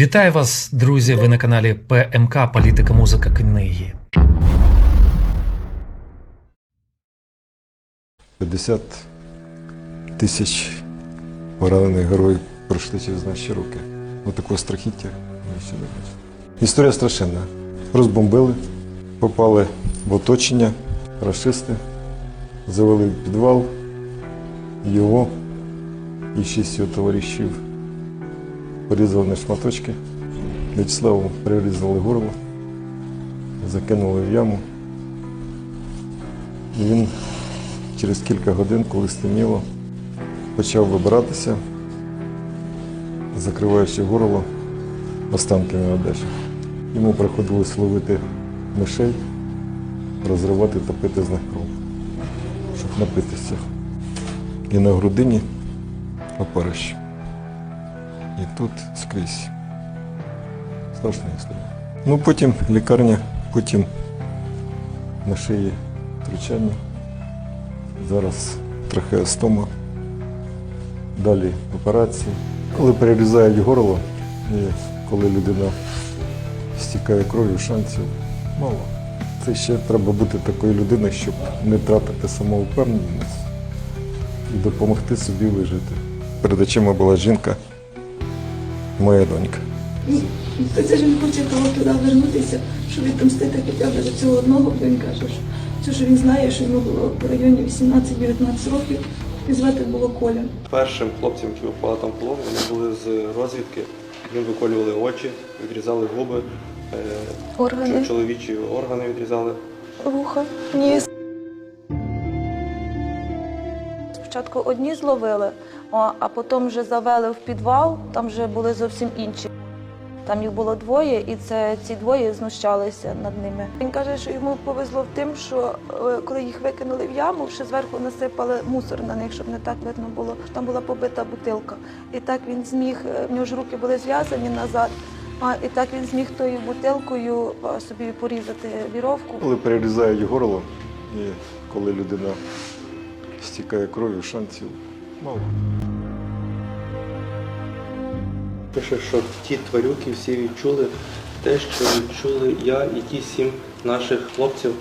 Вітаю вас, друзі! Ви на каналі ПМК Політика, музика, книги. 50 тисяч поранених героїв пройшли через наші руки. Ось такого страхіття. Історія страшенна. Розбомбили, попали в оточення, рашисти, завели в підвал його і шість його товаришів порізали на шматочки. В'ячеславу перерізали горло, закинули в яму. І він через кілька годин, коли стемніло, почав вибиратися, закриваючи горло останками одежі. Йому приходилось ловити мишей, розривати та пити з них кров, щоб напитися. І на грудині опарищ. І тут скрізь. Страшна історія. Ну потім лікарня, потім на шиї втручання. Зараз трахеостома, далі операції. Коли перерізають горло і коли людина стікає кров'ю, шансів мало. Це ще треба бути такою людиною, щоб не втратити самовпевненість і допомогти собі вижити. Перед очима була жінка, моя донька. То це ж він хоче того туди вернутися, щоб відомстити хоча б за цього одного, бо він каже, що це що він знає, що йому було в районі 18-19 років, і звати було Коля. Першим хлопцям, які попали там полон, вони були з розвідки. Їм виколювали очі, відрізали губи, е, Органи. чоловічі органи відрізали. Вуха, ніс. Спочатку одні зловили, а потім вже завели в підвал, там вже були зовсім інші. Там їх було двоє, і це ці двоє знущалися над ними. Він каже, що йому повезло в тим, що е, коли їх викинули в яму, ще зверху насипали мусор на них, щоб не так видно було. Там була побита бутилка. І так він зміг, е, в нього ж руки були зв'язані назад. А і так він зміг тою бутилкою собі порізати віровку. Коли перерізають горло і коли людина стікає кров'ю, шансів мало. Пише, що ті тварюки всі відчули те, що відчули я і ті сім наших хлопців,